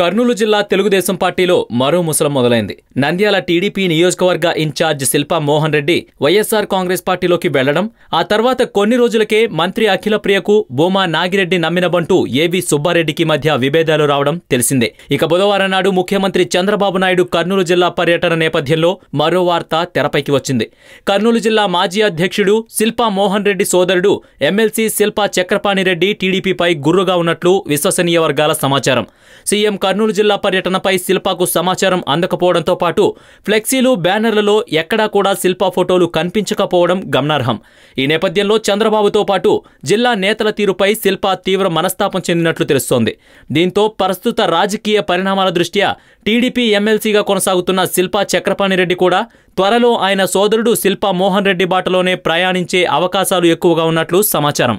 కర్నూలు జిల్లా తెలుగుదేశం పార్టీలో మరో ముసలం మొదలైంది. నంద్యాల టీడీపీ నియోజకవర్గ ఇన్ఛార్జ్ శిల్పా మోహన్ రెడ్డి వైఎస్సార్ కాంగ్రెస్ పార్టీలోకి వెళ్ళడం ఆ తర్వాత కొన్ని రోజులకే మంత్రి అఖిల ప్రియకు బోమా నాగిరెడ్డి నమ్మినబంటూ ఏవి సుబ్బారెడ్డికి మధ్య విభేదాలు రావడం తెలిసిందే. ఇక బుధవారం నాడు ముఖ్యమంత్రి చంద్రబాబు నాయుడు కర్నూలు జిల్లా పర్యటన నేపథ్యంలో మరో వార్త తెరపైకి వచ్చింది. కర్నూలు జిల్లా మాజీ అధ్యక్షుడు శిల్పా మోహన్ రెడ్డి సోదరుడు ఎమ్మెల్సీ శిల్పా చక్రపాణిరెడ్డి టీడీపీపై గుర్రుగా ఉన్నట్లు విశ్వసనీయ వర్గాల సమాచారం. సీఎం కర్నూలు జిల్లా పర్యటనపై శిల్పాకు సమాచారం అందకపోవడంతో పాటు ఫ్లెక్సీలు బ్యానర్లలో ఎక్కడా కూడా శిల్పా ఫోటోలు కనిపించకపోవడం గమనార్హం. ఈ నేపథ్యంలో చంద్రబాబుతో పాటు జిల్లా నేతల తీరుపై శిల్పా తీవ్ర మనస్తాపం చెందినట్లు తెలుస్తోంది. దీంతో ప్రస్తుత రాజకీయ పరిణామాల దృష్ట్యా టీడీపీ ఎమ్మెల్సీగా కొనసాగుతున్న శిల్పా చక్రపాణి రెడ్డి కూడా త్వరలో ఆయన సోదరుడు శిల్పా మోహన్ రెడ్డి బాటలోనే ప్రయాణించే అవకాశాలు ఎక్కువగా ఉన్నట్లు సమాచారం.